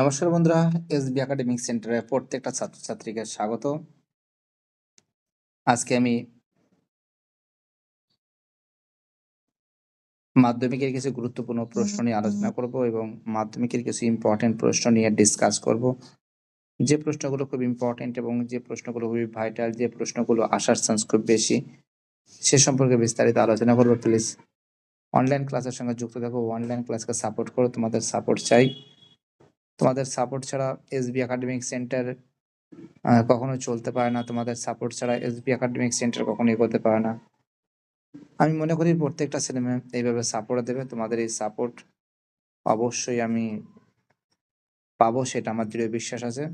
নমস্কার বন্ধুরা, SB academic সেন্টারে প্রত্যেকটা ছাত্রছাত্রীকে স্বাগত। আজকে আমি মাধ্যমিকের কিছু গুরুত্বপূর্ণ প্রশ্ন নিয়ে আলোচনা করব এবং মাধ্যমিকের কিছু ইম্পর্টেন্ট প্রশ্ন নিয়ে ডিসকাস করব। যে প্রশ্নগুলো খুব ইম্পর্টেন্ট এবং যে প্রশ্নগুলো খুবই ভাইটাল যে প্রশ্নগুলো আসার চান্স খুব বেশি, সে সম্পর্কে বিস্তারিত আলোচনা করব। প্লিজ অনলাইন ক্লাসের সঙ্গে যুক্ত থাকো অনলাইন ক্লাসকে সাপোর্ট করো, তোমাদের সাপোর্ট চাই। তোমাদের সাপোর্ট ছাড়া এসবি একাডেমিক সেন্টার কখনো চলতে পারে না। তোমাদের সাপোর্ট ছাড়া এসবি একাডেমিক সেন্টার কখনো এগোতে পারে না। আমি মনে করি প্রত্যেকটা ছেলেমেয়ে এইভাবে সাপোর্ট দেবে। তোমাদের এই সাপোর্ট অবশ্যই আমি পাবো, সেটা আমার দৃঢ় বিশ্বাস আছে।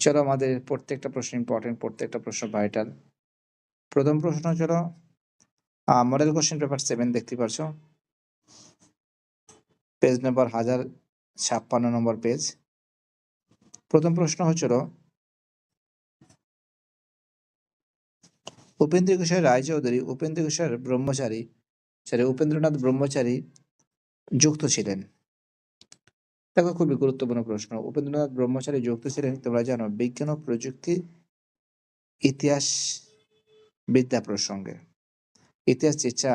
চলো আমাদের প্রত্যেকটা প্রশ্ন ইম্পর্টেন্ট প্রত্যেকটা প্রশ্ন ভাইটাল প্রথম প্রশ্ন চলো মডেল কোশ্চেন পেপার সেভেন দেখতে পাচ্ছ পেজ নাম্বার হাজার ছাপ্পান্ন নম্বর পেজ প্রথম প্রশ্ন হচ্ছিল, উপেন্দ্র কিশোর রায়চৌধুরী, উপেন্দ্র কিশোর ব্রহ্মচারী সরি উপেন্দ্রনাথ ব্রহ্মচারী যুক্ত ছিলেন? দেখো, খুবই গুরুত্বপূর্ণ প্রশ্ন। উপেন্দ্রনাথ ব্রহ্মচারী যুক্ত ছিলেন, তোমরা জানো, বিজ্ঞান ও প্রযুক্তি, ইতিহাস বিদ্যা প্রসঙ্গে। ইতিহাস চিচ্ছা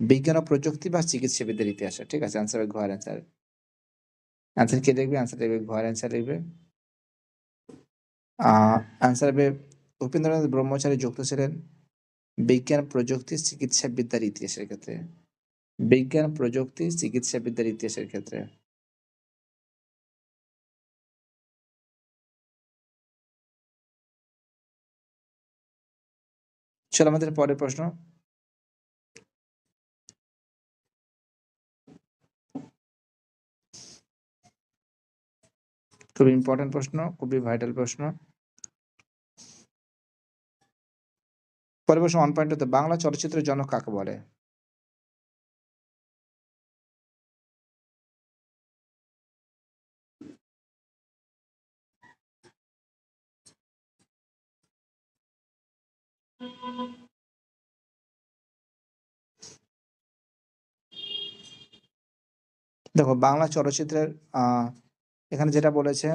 বিজ্ঞান ও প্রযুক্তি বা চিকিৎসাবিদ্যার ইতিহাসে, ঠিক আছে? অ্যান্সার হবে ঘর অ্যান্সার অ্যান্সার কে দেখবে? অ্যান্সার দেখবে ঘর অ্যান্সার লিখবে অ্যান্সার হবে উপেন্দ্রনাথ ব্রহ্মচারী যুক্ত ছিলেন বিজ্ঞান, প্রযুক্তি চিকিৎসা বিদ্যার ইতিহাসের ক্ষেত্রে। বিজ্ঞান, প্রযুক্তি চিকিৎসা বিদ্যার ইতিহাসের ক্ষেত্রে। চলো আমাদের পরের প্রশ্ন। খুবই ইম্পর্টেন্ট প্রশ্ন, খুবই ভাইটাল প্রশ্ন। পরের প্রশ্ন পয়েন্ট হতে বাংলা চলচ্চিত্রের জনক কাকে বলে? দেখো, বাংলা চলচ্চিত্রের, আহ এখানে যেটা বলেছে,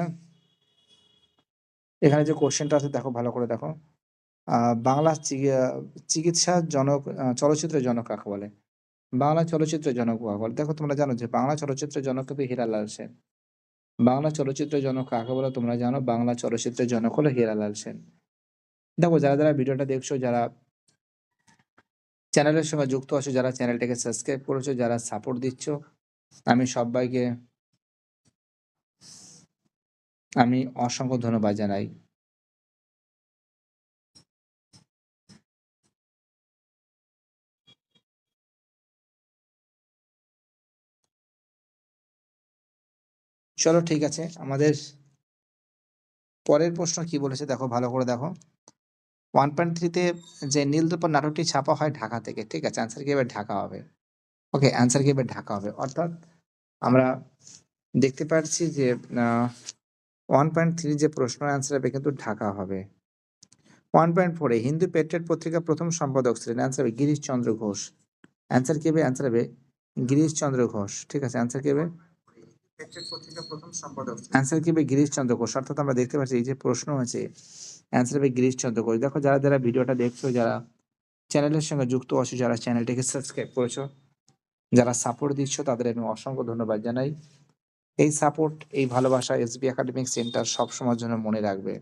এখানে যে কোশ্চেনটা আছে, দেখো ভালো করে দেখো। বাংলা চিকিৎসা জনক চলচ্চিত্রের জনক কাকে বলে? বাংলা চলচ্চিত্রের জনক কাকে বলে? দেখো তোমরা জানো যে বাংলা চলচ্চিত্রের জনক কিন্তু হীরালাল সেন। বাংলা চলচ্চিত্রের জনক কাকে বলে তোমরা জানো? বাংলা চলচ্চিত্রের জনক হলো হীরালাল সেন। দেখো, যারা যারা ভিডিওটা দেখছ, যারা চ্যানেলের সঙ্গে যুক্ত আছো, যারা চ্যানেলটাকে সাবস্ক্রাইব করেছ, যারা সাপোর্ট দিচ্ছ, আমি সবাইকে আমি অসংখ্য ধন্যবাদ জানাই। চলো ঠিক আছে, আমাদের পরের প্রশ্ন কি বলেছে দেখো, ভালো করে দেখো। ওয়ান পয়েন্ট থ্রিতে যে নীল দুপুর নাটকটি ছাপা হয় ঢাকা থেকে, ঠিক আছে অ্যান্সার কি এবার ঢাকা হবে? ওকে অ্যান্সার কি এবার ঢাকা হবে? অর্থাৎ আমরা দেখতে পাচ্ছি যে ওয়ান পয়েন্ট থ্রি যে প্রশ্ন অ্যান্সার হবে কিন্তু ঢাকা হবে। ওয়ান পয়েন্ট ফোরে হিন্দু পেট্রেট পত্রিকা প্রথম সম্পাদক ছিলেন অ্যান্সার হবে গিরিশ চন্দ্র ঘোষ। অ্যান্সার কি হবে? অ্যান্সার হবে গিরিশ চন্দ্র ঘোষ। ঠিক আছে অ্যান্সার কি হবে? অ্যান্সার কি হবে? গিরিশ চন্দ্র ঘোষ। অর্থাৎ আমরা দেখতে পাচ্ছি এই যে প্রশ্ন আছে অ্যান্সার হবে গিরিশ চন্দ্র ঘোষ। দেখো যারা যারা ভিডিওটা দেখছ যারা চ্যানেলের সঙ্গে যুক্ত আছো যারা চ্যানেলটিকে সাবস্ক্রাইব করেছ যারা সাপোর্ট দিচ্ছ তাদের আমি অসংখ্য ধন্যবাদ জানাই। এই সাপোর্ট এই ভালোবাসা এসবি একাডেমিক সেন্টার সবসময়ের জন্য মনে রাখবে।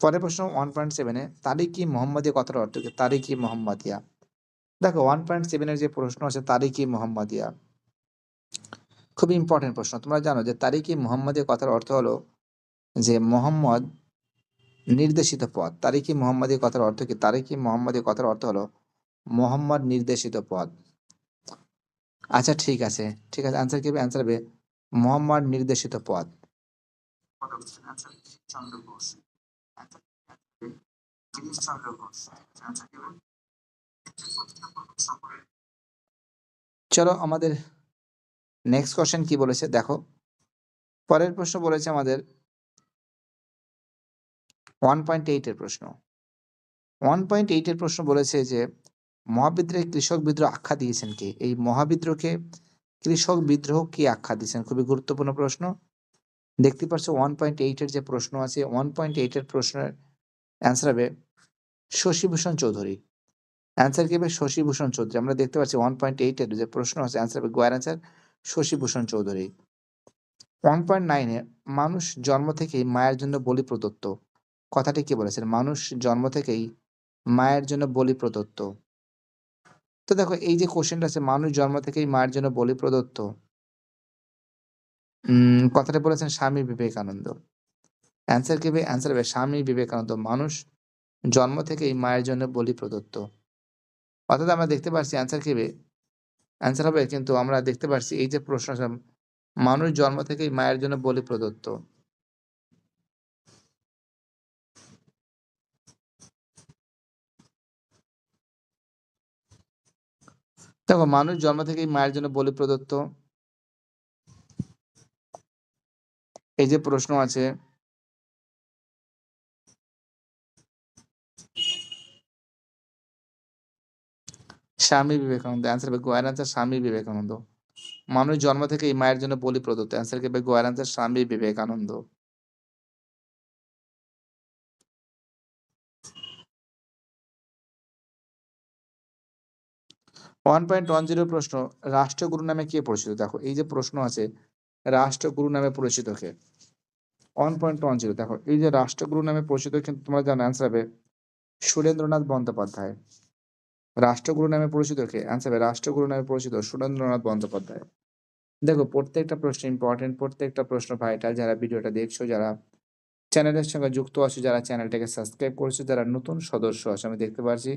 পরের প্রশ্ন ওয়ান পয়েন্ট সেভেনে তারিকি মোহাম্মদিয়া কথার অর্থ কি? তারিকি মোহাম্মদিয়া। দেখো ওয়ান পয়েন্ট সেভেনের যে প্রশ্ন আছে তারিকি মোহাম্মদিয়া। খুব ইম্পর্টেন্ট প্রশ্ন। তোমরা জানো যে তারিকি মোহাম্মদিয়া কথার অর্থ হলো যে মোহাম্মদ নির্দেশিত পথ। তারিকি মোহাম্মদী কথার অর্থ কি? তারিকি মোহাম্মদী কথার অর্থ হলো মোহাম্মদ নির্দেশিত পথ। আচ্ছা ঠিক আছে। ঠিক আছে আনসার কি হবে? অ্যান্সার হবে মোহাম্মদ নির্দেশিত পথ চলো আমাদের নেক্সট কোশ্চেন কি বলেছে? দেখো। পরের প্রশ্ন বলেছে আমাদের ওয়ান পয়েন্ট এইটের প্রশ্ন। ওয়ান পয়েন্ট এইটের প্রশ্ন বলেছে যে মহাবিদ্রোহে কৃষক বিদ্রোহ আখ্যা দিয়েছেন কে? এই মহাবিদ্রোহকে কৃষক বিদ্রোহ কি আখ্যা দিয়েছেন খুবই গুরুত্বপূর্ণ প্রশ্ন। দেখতে পাচ্ছ ওয়ান পয়েন্ট এইটের যে প্রশ্ন আছে ওয়ান পয়েন্ট এইটের প্রশ্নের অ্যান্সার হবে শশীভূষণ চৌধুরী। অ্যান্সার কি হবে? শশীভূষণ চৌধুরী। আমরা দেখতে পাচ্ছি ওয়ান পয়েন্ট এইটের যে প্রশ্ন আছে অ্যান্সার হবে গোয়ার answer Shashibhushan Chaudhuri. One point নাইনে মানুষ জন্ম থেকেই মায়ের জন্য বলি প্রদত্ত। কথাটি কি বলেছেন? মানুষ জন্ম থেকেই মায়ের জন্য বলি প্রদত্ত। তো দেখো, এই যে কোশ্চেনটা আছে, মানুষ জন্ম থেকেই মায়ের জন্য বলি প্রদত্ত। কথাটা বলেছেন স্বামী বিবেকানন্দ। অ্যান্সার কি অ্যান্সার হবে স্বামী বিবেকানন্দ। মানুষ জন্ম থেকেই মায়ের জন্য বলি প্রদত্ত। অর্থাৎ আমরা দেখতে পাচ্ছি অ্যান্সার কি অ্যান্সার হবে, কিন্তু আমরা দেখতে পাচ্ছি এই যে প্রশ্ন মানুষ জন্ম থেকেই মায়ের জন্য বলি প্রদত্ত। দেখো, মানুষ জন্ম থেকেই মায়ের জন্য বলি প্রদত্ত। এই যে প্রশ্ন আছে, স্বামী বিবেকানন্দ অ্যান্সার হবে গোয়ার অ্যান্সার স্বামী বিবেকানন্দ। মানুষ জন্ম থেকেই মায়ের জন্য বলি প্রদত্ত। অ্যান্সার কি হবে গোয়ার answer Swami Vivekananda. One point one zero প্রশ্ন, রাষ্ট্রগুরু নামে কে পরিচিত? দেখো, এই যে প্রশ্ন আছে, রাষ্ট্রগুরু নামে পরিচিত কে? ওয়ান পয়েন্ট ওয়ান জিরো দেখো, এই যে রাষ্ট্রগুরু নামে পরিচিত কিন্তু তোমরা জানো অ্যান্সার হবে সুরেন্দ্রনাথ বন্দ্যোপাধ্যায়। রাষ্ট্রগুরু নামে পরিচিত কে? অ্যান্সার হবে রাষ্ট্রগুরু নামে পরিচিত সুরেন্দ্রনাথ বন্দ্যোপাধ্যায়। দেখো, প্রত্যেকটা প্রশ্ন ইম্পর্টেন্ট প্রত্যেকটা প্রশ্ন ভাইটাল যারা ভিডিওটা দেখছ, যারা চ্যানেলের সঙ্গে যুক্ত আছো, যারা চ্যানেলটাকে সাবস্ক্রাইব করেছ, যারা নতুন সদস্য আছে, আমি দেখতে পাচ্ছি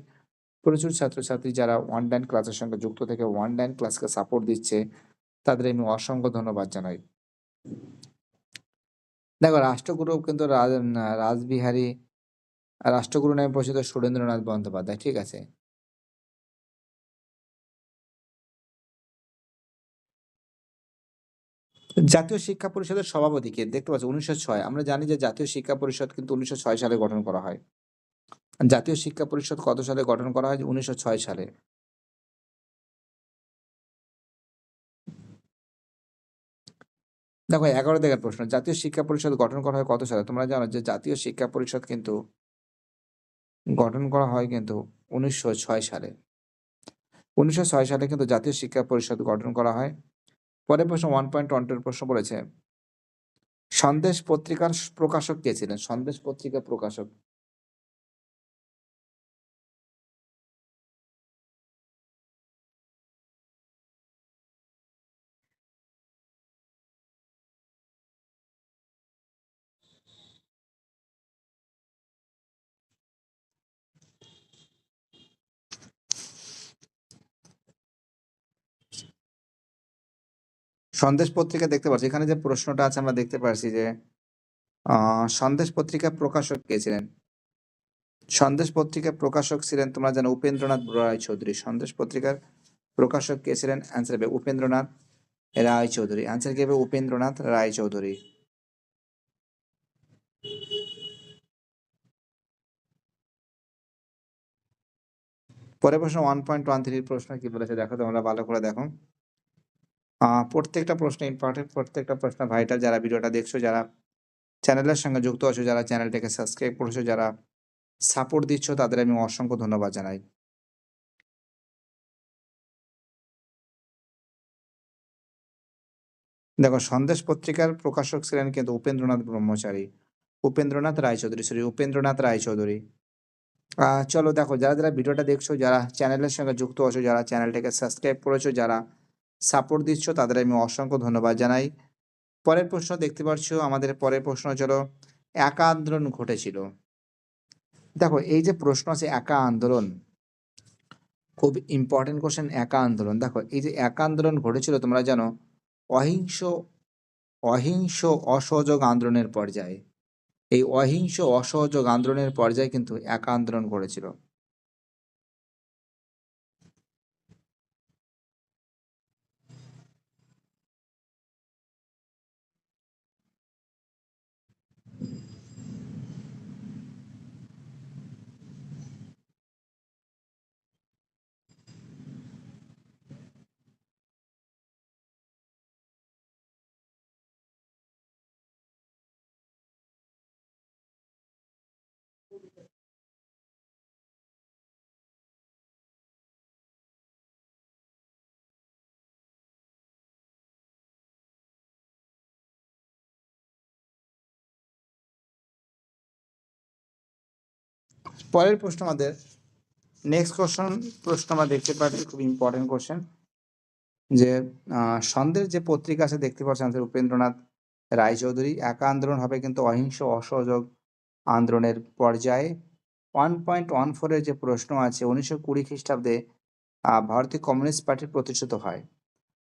প্রচুর ছাত্রছাত্রী যারা অনলাইন ক্লাসের সঙ্গে যুক্ত থেকে অনলাইন ক্লাসকে সাপোর্ট দিচ্ছে, তাদের আমি অসংখ্য ধন্যবাদ জানাই। দেখো, রাষ্ট্রগুরু কিন্তু রাজ- রাসবিহারী রাষ্ট্রগুরু নামে পরিচিত সুরেন্দ্রনাথ বন্দ্যোপাধ্যায়, ঠিক আছে? জাতীয় শিক্ষা পরিষদের সভাপতি কে দেখতে পাচ্ছি, উনিশশো ছয়, আমরা জানি যে জাতীয় শিক্ষা পরিষদ কিন্তু উনিশশো ছয় সালে গঠন করা হয়। জাতীয় শিক্ষা পরিষদ কত সালে গঠন করা হয়? উনিশশো ছয় সালে। দেখো, এগারো থেকে প্রশ্ন। জাতীয় শিক্ষা পরিষদ গঠন করা হয় কত সালে? তোমরা জানো যে জাতীয় শিক্ষা পরিষদ কিন্তু গঠন করা হয় কিন্তু উনিশশো ছয় সালে। উনিশশো ছয় সালে কিন্তু জাতীয় শিক্ষা পরিষদ গঠন করা হয়। পরের প্রশ্ন ওয়ান পয়েন্ট ওয়ান প্রশ্ন বলেছে, সন্দেশ পত্রিকার প্রকাশক কে ছিলেন? সন্দেশ পত্রিকার প্রকাশক। সন্দেশ পত্রিকা দেখতে পাচ্ছি এখানে যে প্রশ্নটা আছে, আমরা দেখতে পাচ্ছি যে সন্দেশ পত্রিকার প্রকাশক কে ছিলেন? সন্দেশ পত্রিকার প্রকাশক ছিলেন তোমরা জানো উপেন্দ্রনাথ রায় চৌধুরী সন্দেশ পত্রিকার প্রকাশক কে ছিলেন? অ্যান্সার হবে উপেন্দ্রনাথ রায় চৌধুরী অ্যান্সার কি হবে? উপেন্দ্রনাথ রায় চৌধুরী পরের প্রশ্ন ওয়ান পয়েন্ট ওয়ান থ্রির প্রশ্ন কি বলেছে? দেখো তোমরা ভালো করে দেখো। প্রত্যেকটা প্রশ্ন ইম্পর্টেন্ট প্রত্যেকটা প্রশ্ন ভাইটাল যারা ভিডিওটা দেখছ, যারা চ্যানেলের সঙ্গে যুক্ত আছো, যারা চ্যানেলটাকে সাবস্ক্রাইব করেছ, যারা সাপোর্ট দিচ্ছ, তাদের আমি অসংখ্য ধন্যবাদ জানাই। দেখো, সন্দেশ পত্রিকার প্রকাশক ছিলেন কিন্তু উপেন্দ্রনাথ ব্রহ্মচারী। উপেন্দ্রনাথ রায়চৌধুরী সরি উপেন্দ্রনাথ রায়চৌধুরী। চলো দেখো, যারা যারা ভিডিওটা দেখছ, যারা চ্যানেলের সঙ্গে যুক্ত আছো, যারা চ্যানেলটাকে সাবস্ক্রাইব করেছ, যারা সাপোর্ট দিচ্ছ, তাদের আমি অসংখ্য ধন্যবাদ জানাই। পরের প্রশ্ন দেখতে পাচ্ছ, আমাদের পরের প্রশ্ন চলো একা আন্দোলন ঘটেছিল? দেখো, এই যে প্রশ্ন আছে, একা আন্দোলন, খুব ইম্পর্টেন্ট কোশ্চেন একা আন্দোলন। দেখো, এই যে একা আন্দোলন ঘটেছিল, তোমরা জানো, অহিংস অহিংস অসহযোগ আন্দোলনের পর্যায়ে। এই অহিংস অসহযোগ আন্দোলনের পর্যায়ে কিন্তু একা আন্দোলন করেছিল পরের প্রশ্ন আমাদের নেক্সট কোশ্চেন প্রশ্ন আমরা দেখতে পাচ্ছি, খুব ইম্পর্টেন্ট কোশ্চেন যে সন্দেহের যে পত্রিকা আছে, দেখতে পাচ্ছেন আমাদের উপেন্দ্রনাথ রায়চৌধুরী, একা আন্দোলন হবে কিন্তু অহিংস অসহযোগ আন্দোলনের পর্যায়ে। ওয়ান পয়েন্ট ওয়ান ফোরের যে প্রশ্ন আছে, উনিশশো কুড়ি খ্রিস্টাব্দে ভারতীয় কমিউনিস্ট পার্টি প্রতিষ্ঠিত হয়।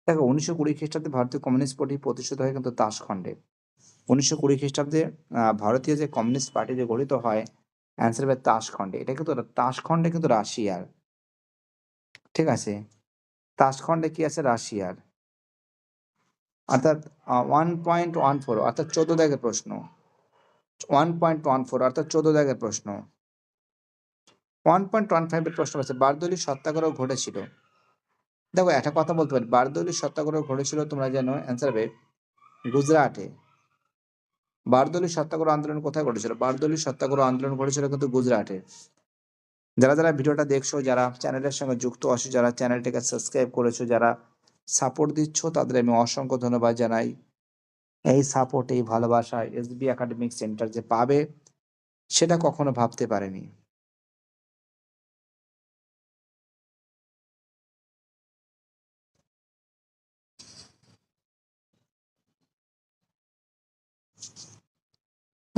দেখো, উনিশশো কুড়ি খ্রিস্টাব্দে ভারতীয় কমিউনিস্ট পার্টি প্রতিষ্ঠিত হয় কিন্তু তাসখণ্ডে। উনিশশো কুড়ি খ্রিস্টাব্দে ভারতীয় যে কমিউনিস্ট পার্টি যে গঠিত হয় অ্যান্সার হবে তাসখণ্ডে। এটা কিন্তু তাসখণ্ডে কিন্তু রাশিয়ার। ঠিক আছে? তাসখণ্ডে কি আছে? রাশিয়ার। অর্থাৎ ওয়ান পয়েন্ট ওয়ান ফোর অর্থাৎ চোদ্দ দাগের প্রশ্ন। ওয়ান পয়েন্ট ওয়ান ফোর অর্থাৎ চোদ্দ দাগের প্রশ্ন। ওয়ান পয়েন্ট ওয়ান ফাইভের প্রশ্ন আছে, বারদলি সত্যাগ্রহ ঘটেছিল। দেখো, একটা কথা বলতে পারি, বারদলি সত্যাগ্রহ ঘটেছিল, তোমরা জানো অ্যান্সার হবে, গুজরাটে। বারদলি সত্যাগ্রহ আন্দোলন কোথায় ঘটেছিল? বারদলী সত্যাগ্রহ আন্দোলন ঘটেছিল কিন্তু গুজরাটে। যারা যারা ভিডিওটা দেখছ, যারা চ্যানেলের সঙ্গে যুক্ত আছো, যারা চ্যানেলটাকে সাবস্ক্রাইব করেছ, যারা সাপোর্ট দিচ্ছ, তাদের আমি অসংখ্য ধন্যবাদ জানাই। এই সাপোর্ট এই ভালোবাসা এসবি একাডেমিক সেন্টার যে পাবে, সেটা কখনো ভাবতে পারেনি।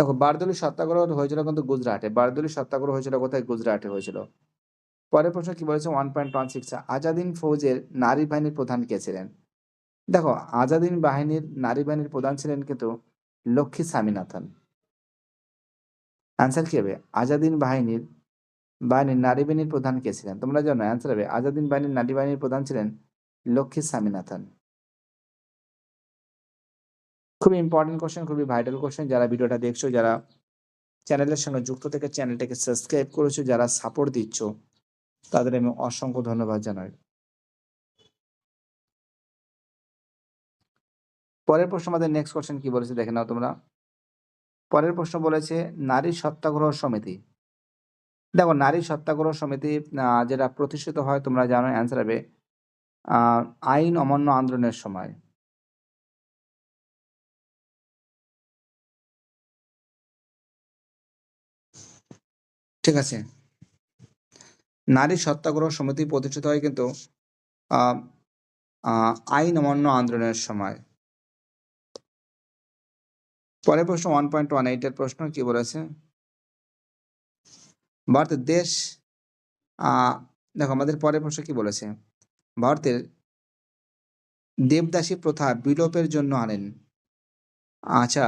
দেখো, বারদলি সত্যাগ্রহ হয়েছিল কিন্তু গুজরাটে। বারদলি সত্যাগ্রহ হয়েছিল কোথায়? গুজরাটে হয়েছিল। পরের প্রশ্ন কি বলেছে? ওয়ান পয়েন্ট ওয়ান সিক্স আজাদিন ফৌজের নারী বাহিনীর প্রধান কে ছিলেন? দেখো, আজাদিন বাহিনীর নারী বাহিনীর প্রধান ছিলেন কিন্তু লক্ষ্মী স্বামীনাথন। অ্যান্সার কি হবে? আজাদিন বাহিনীর বাহিনীর নারী বাহিনীর প্রধান কে ছিলেন? তোমরা জানো অ্যান্সার হবে, আজাদিন বাহিনীর নারী বাহিনীর প্রধান ছিলেন লক্ষ্মী স্বামীনাথন। খুবই ইম্পর্টেন্ট কোশ্চেন খুবই ভাইটাল কোশ্চেন যারা ভিডিওটা দেখছ, যারা চ্যানেলের সঙ্গে যুক্ত থেকে চ্যানেলটাকে সাবস্ক্রাইব করেছ, যারা সাপোর্ট দিচ্ছ, তাদের আমি অসংখ্য ধন্যবাদ জানাই। পরের প্রশ্ন আমাদের নেক্সট কোশ্চেন কি বলেছে, দেখে নাও তোমরা। পরের প্রশ্ন বলেছে, নারী সত্যাগ্রহ সমিতি। দেখো, নারী সত্যাগ্রহ সমিতি যেটা প্রতিষ্ঠিত হয়, তোমরা জানো অ্যান্সার হবে আইন অমান্য আন্দোলনের সময়। ঠিক আছে। নারী সত্যাগ্রহ সমিতি প্রতিষ্ঠিত হয় কিন্তু আইন অমান্য আন্দোলনের সময়। পরের প্রশ্ন ওয়ান পয়েন্ট ওয়ান এইটের প্রশ্ন কি বলেছে? ভারতের দেশ দেখো আমাদের পরের প্রশ্ন কি বলেছে? ভারতের দেবদাসী প্রথা বিলোপের জন্য আনেন। আচ্ছা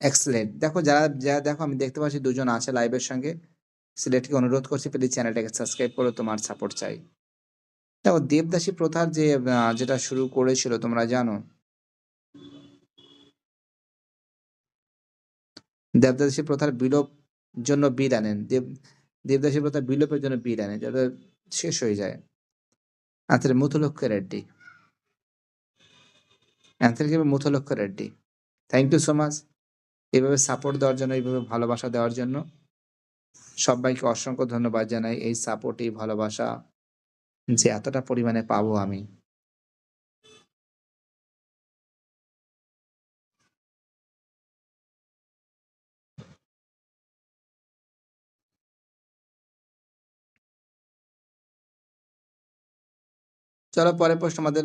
এক্সেলেন্ট দেখো, যারা যারা দেখো, আমি দেখতে পাচ্ছি দুজন আছে লাইভের সঙ্গে। সিলেটকে অনুরোধ করছি প্লিজ চ্যানেলটাকে সাবস্ক্রাইব করো, তোমার সাপোর্ট চাই। দেখো, দেবদাসী প্রথার যে যেটা শুরু করেছিল, তোমরা জানো? দেবদাসী প্রথার বিলোপ জন্য বিল আনেন। দেব, দেবদাসী প্রথার বিলোপের জন্য বিল আনেন, যাতে শেষ হয়ে যায়। আনসার মুথুলক্ষ রেড্ডি অ্যান্সার কি Muthulakshmi Reddy thank you so much এইভাবে সাপোর্ট দেওয়ার জন্য এইভাবে ভালোবাসা দেওয়ার জন্য সবাইকে অসংখ্য ধন্যবাদ জানাই এই সাপোর্ট এই ভালোবাসা যে এতটা পরিমাণে পাবো আমি। চলো পরের প্রশ্ন আমাদের।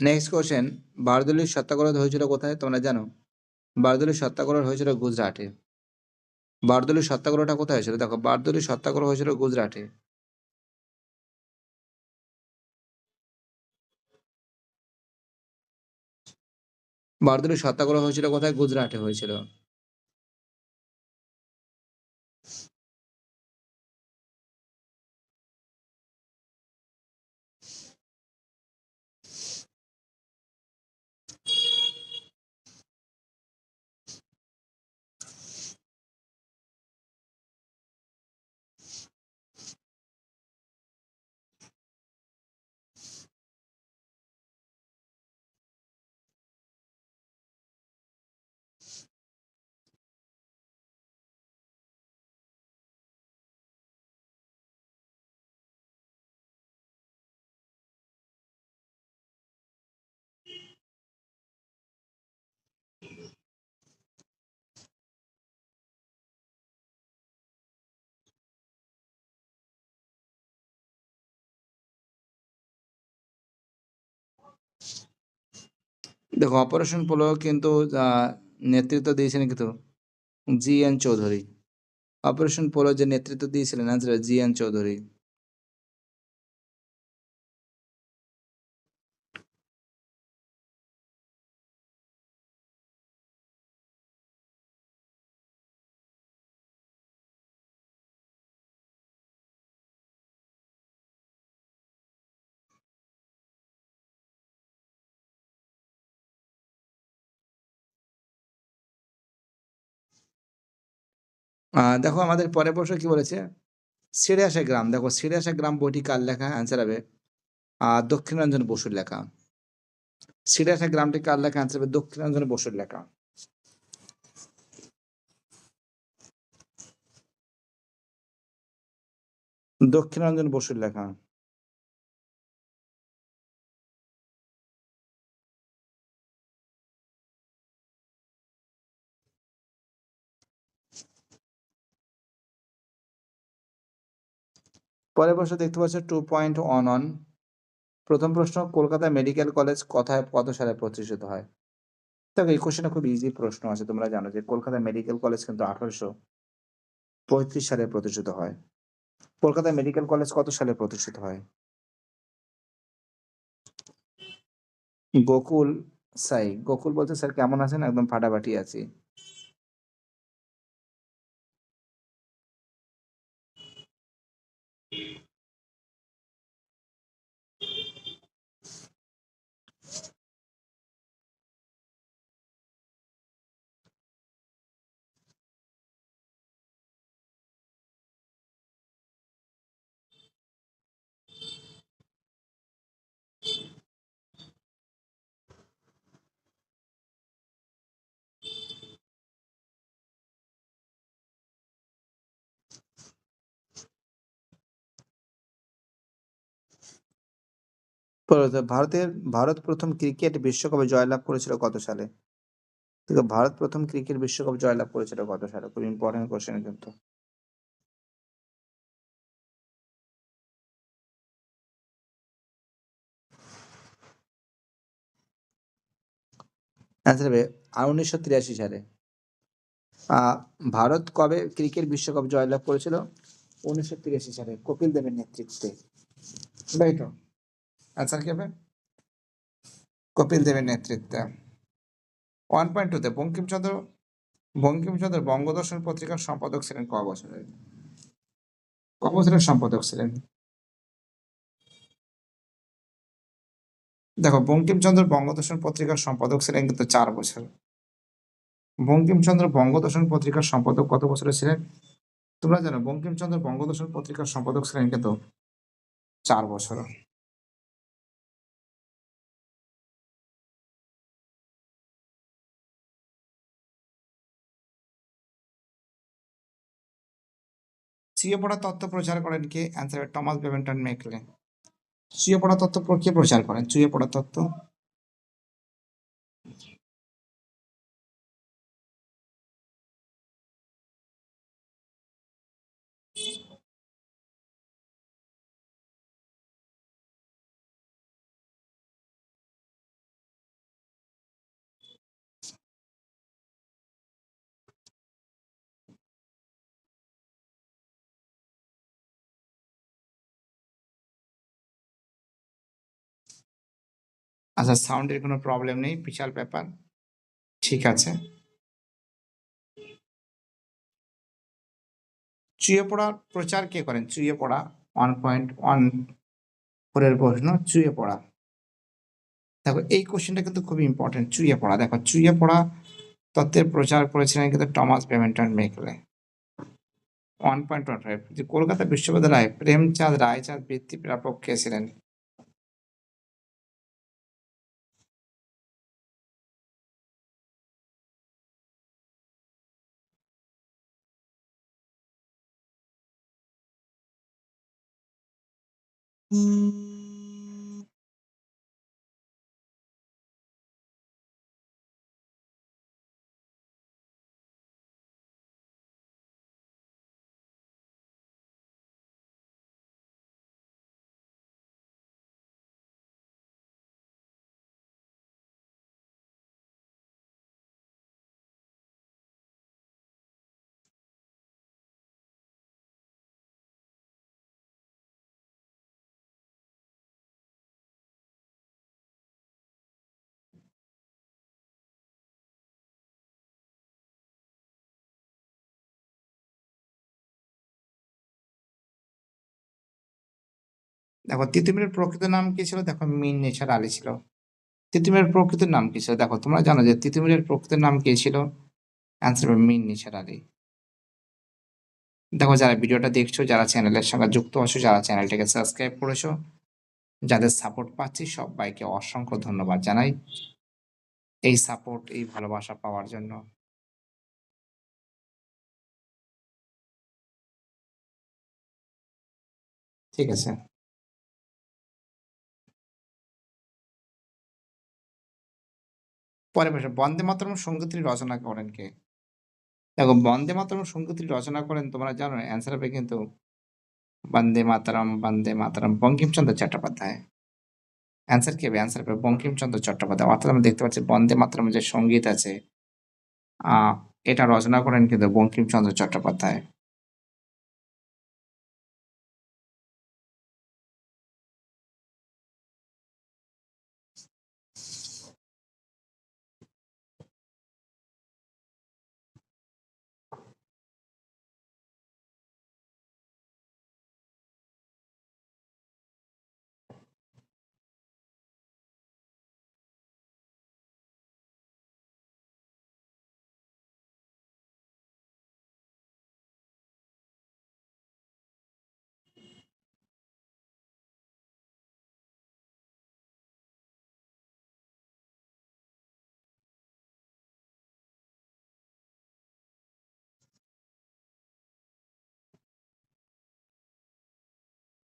নেক্সট কোশ্চেন বারদলির সত্যাগ্রহ হয়েছিল কোথায়? তোমরা জানো? বারদলির সত্যাগ্রহ হয়েছিল গুজরাটে। বারদলির সত্যাগ্রহটা কোথায় হয়েছিল? দেখো, বারদলির সত্যাগ্রহ হয়েছিল গুজরাটে। বারদলির সত্যাগ্রহ হয়েছিল কোথায়? গুজরাটে হয়েছিল। দেখো অপারেশন পোলো কিন্তু নেতৃত্ব দিয়েছিলেন কিন্তু G N Chaudhuri. Operation polo যে নেতৃত্ব দিয়েছিলেন আনসার জি এন চৌধুরী। দেখো আমাদের পরের প্রশ্ন কি বলেছে? সিরিয়াসা গ্রাম, দেখো সিরিয়াসা গ্রাম বইটি কার লেখা? অ্যান্সার হবে দক্ষিণরঞ্জন বসুর লেখা। সিরিয়াসা গ্রামটি কার লেখা? অ্যান্সার হবে দক্ষিণরঞ্জন বসুর লেখা। দক্ষিণরঞ্জন বসুর লেখা। পরের প্রশ্ন দেখতে পাচ্ছ টু পয়েন্ট ওয়ান ওয়ান প্রথম প্রশ্ন, কলকাতা মেডিকেল কলেজ কোথায় কত সালে প্রতিষ্ঠিত হয়? দেখো, এই কোশ্চেনটা খুব ইজি প্রশ্ন আছে, তোমরা জানো যে কলকাতা মেডিকেল কলেজ কিন্তু আঠারোশো পঁয়ত্রিশ সালে প্রতিষ্ঠিত হয়। কলকাতা মেডিকেল কলেজ কত সালে প্রতিষ্ঠিত হয়? গোকুল সাই গোকুল বলতে স্যার কেমন আছেন? একদম ফাটাফাটি আছি। ভারতের, ভারত প্রথম ক্রিকেট বিশ্বকাপে জয়লাভ করেছিল কত সালে? ভারত প্রথম ক্রিকেট বিশ্বকাপ জয়লাভ করেছিল কত সালে? খুব ইম্পর্টেন্ট কোশ্চেন কিন্তু অ্যান্সার উনিশশো তিরাশি সালে। ভারত কবে ক্রিকেট বিশ্বকাপ জয়লাভ করেছিল? উনিশশো তিরাশি সালে কপিল দেবের নেতৃত্বে। তাই তো অ্যান্সার কি হবে? কপিল দেবের নেতৃত্বে। ওয়ান পয়েন্ট টুতে বঙ্কিমচন্দ্র বঙ্কিমচন্দ্র বঙ্গদর্শন পত্রিকার সম্পাদক ছিলেন ক বছরের? ক বছরের সম্পাদক ছিলেন? দেখো বঙ্কিমচন্দ্র বঙ্গদর্শন পত্রিকার সম্পাদক ছিলেন কিন্তু চার বছর। বঙ্কিমচন্দ্র বঙ্গদর্শন পত্রিকার সম্পাদক কত বছরে ছিলেন? তোমরা জানো বঙ্কিমচন্দ্র বঙ্গদর্শন পত্রিকার সম্পাদক ছিলেন কিন্তু চার বছর। সিএ পড়া তত্ত্ব প্রচার করেন কে? অ্যান্সার টমাস বেভেন্টন মেকলে সুয়ে পড়া তত্ত্ব কে প্রচার করেন? সুয়ে পড়া তত্ত্ব আচ্ছা সাউন্ডের কোনো প্রবলেম নেই, বিশাল ব্যাপার। ঠিক আছে। চুয়ে পড়া প্রচার কে করেন? চুয়ে পড়া ওয়ান পয়েন্ট ওয়ান ফোরের প্রশ্ন চুয়ে পড়া। দেখো, এই কোশ্চেনটা কিন্তু খুবই ইম্পর্টেন্ট চুয়ে পড়া। দেখো চুয়ে পড়া তত্ত্বের প্রচার করেছিলেন কিন্তু Thomas Babington Macaulay. One point one five যে কলকাতা বিশ্ববিদ্যালয়ে প্রেমচাঁদ রায়চাঁদ বৃত্তি প্রাপক কে ছিলেন? Mm-hmm. দেখো তিতুমিরের প্রকৃত নাম কি ছিল? দেখো, মিন নেচার আলী ছিল। তিতুমিরের প্রকৃত নাম কি ছিল? দেখো, তোমরা জানো যে তিতুমিরের প্রকৃত নাম কি ছিল? অ্যান্সার হবে মিন নেচার আলী। দেখো, যারা ভিডিওটা দেখছ, যারা চ্যানেলের সঙ্গে যুক্ত আছো, যারা চ্যানেলটাকে সাবস্ক্রাইব করেছ, যাদের সাপোর্ট পাচ্ছি, সবাইকে অসংখ্য ধন্যবাদ জানাই এই সাপোর্ট এই ভালোবাসা পাওয়ার জন্য। ঠিক আছে। পরে প্রশ্ন বন্দে মাতরম সঙ্গীতটি রচনা করেন কে? দেখো, বন্দে মাতরম সঙ্গীতটি রচনা করেন? তোমরা জানো অ্যান্সার হবে কিন্তু, বন্দে মাতরম বন্দে মাতরম, বঙ্কিমচন্দ্র চট্টোপাধ্যায়। অ্যান্সার কি হবে? অ্যান্সার হবে বঙ্কিমচন্দ্র চট্টোপাধ্যায়। অর্থাৎ আমরা দেখতে পাচ্ছি, বন্দে মাতরম যে সংগীত আছে এটা রচনা করেন কিন্তু বঙ্কিমচন্দ্র চট্টোপাধ্যায়।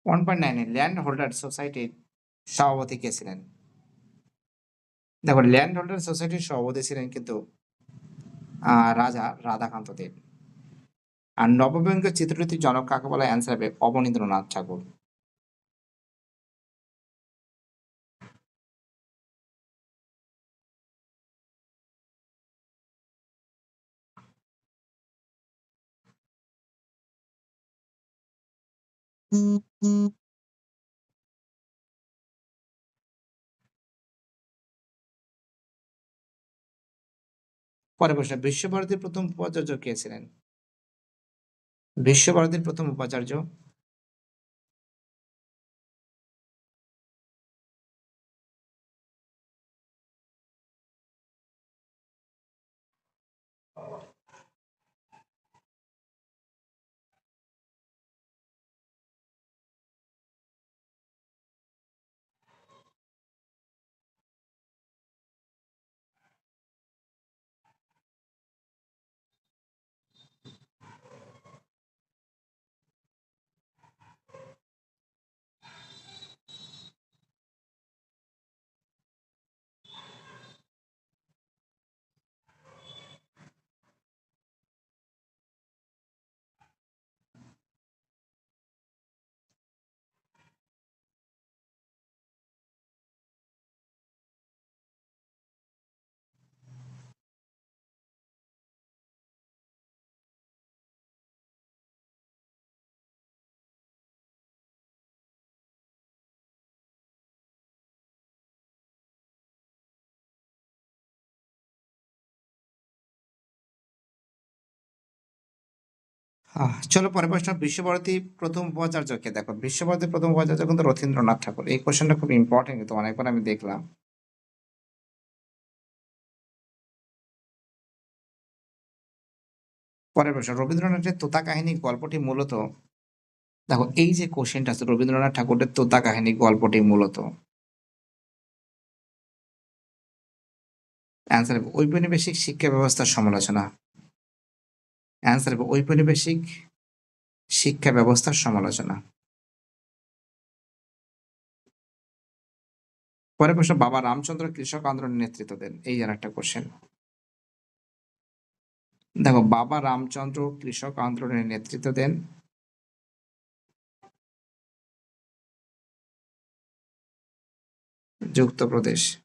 ওয়ান পয়েন্ট নাইনে ল্যান্ড হোল্ডার সোসাইটির সভাপতি কে ছিলেন? দেখো ল্যান্ড হোল্ডার সোসাইটির সভাপতি ছিলেন কিন্তু রাজা রাধাকান্ত দেব। আর নববঙ্গের চিত্রটির জনক কাকে বলা? অ্যান্সার হবে অবনীন্দ্রনাথ ঠাকুর। পরে প্রশ্ন বিশ্বভারতীর প্রথম উপাচার্য কে ছিলেন? বিশ্বভারতীর প্রথম উপাচার্য চলো পরে প্রশ্ন, বিশ্বভারতী প্রথম উপাচার্য কে দেখো। বিশ্বভারতী প্রথম উপাচার্য কিন্তু রথীন্দ্রনাথ ঠাকুর। এই কোশ্চেনটা খুব ইম্পর্টেন্ট কিন্তু অনেকবার আমি দেখলাম। পরের প্রশ্ন, রবীন্দ্রনাথের তোতা কাহিনী গল্পটি মূলত, দেখো, এই যে কোশ্চেনটা আছে, রবীন্দ্রনাথ ঠাকুরের তোতা কাহিনী গল্পটি মূলত। অ্যান্সার ঔপনিবেশিক শিক্ষা ব্যবস্থার সমালোচনা। অ্যান্সার হবে ঔপনিবেশিক শিক্ষা ব্যবস্থার সমালোচনা। পরের প্রশ্ন, বাবা রামচন্দ্র কৃষক আন্দোলনের নেতৃত্ব দেন। এই আর একটা কোশ্চেন দেখো, বাবা রামচন্দ্র কৃষক আন্দোলনের নেতৃত্ব দেন। যুক্তপ্রদেশ।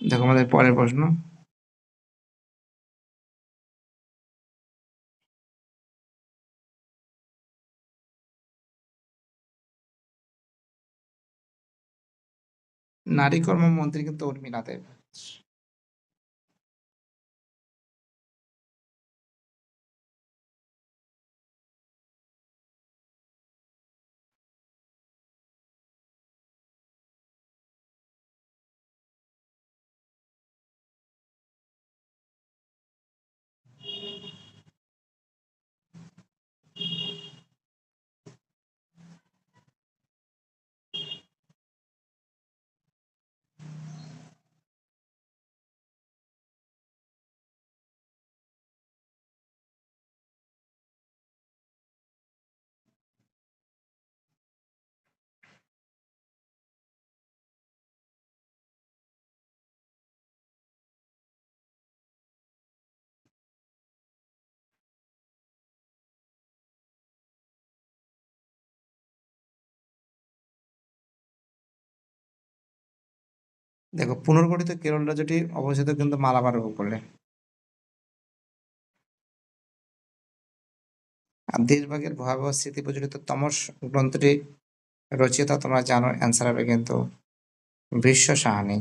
দেখো আমাদের পরের প্রশ্ন। নারী কর্মমন্ত্রী কিন্তু উর্মিলা দেব দেখো, পুনর্গঠিত কেরল রাজ্যটি অবস্থিত কিন্তু মালাবার উপকূলে আর দেশভাগের ভয়াবহ স্মৃতি প্রচলিত তমস গ্রন্থটি রচিত তোমরা জানো অ্যান্সার হবে কিন্তু বিশ্ব সাহানি।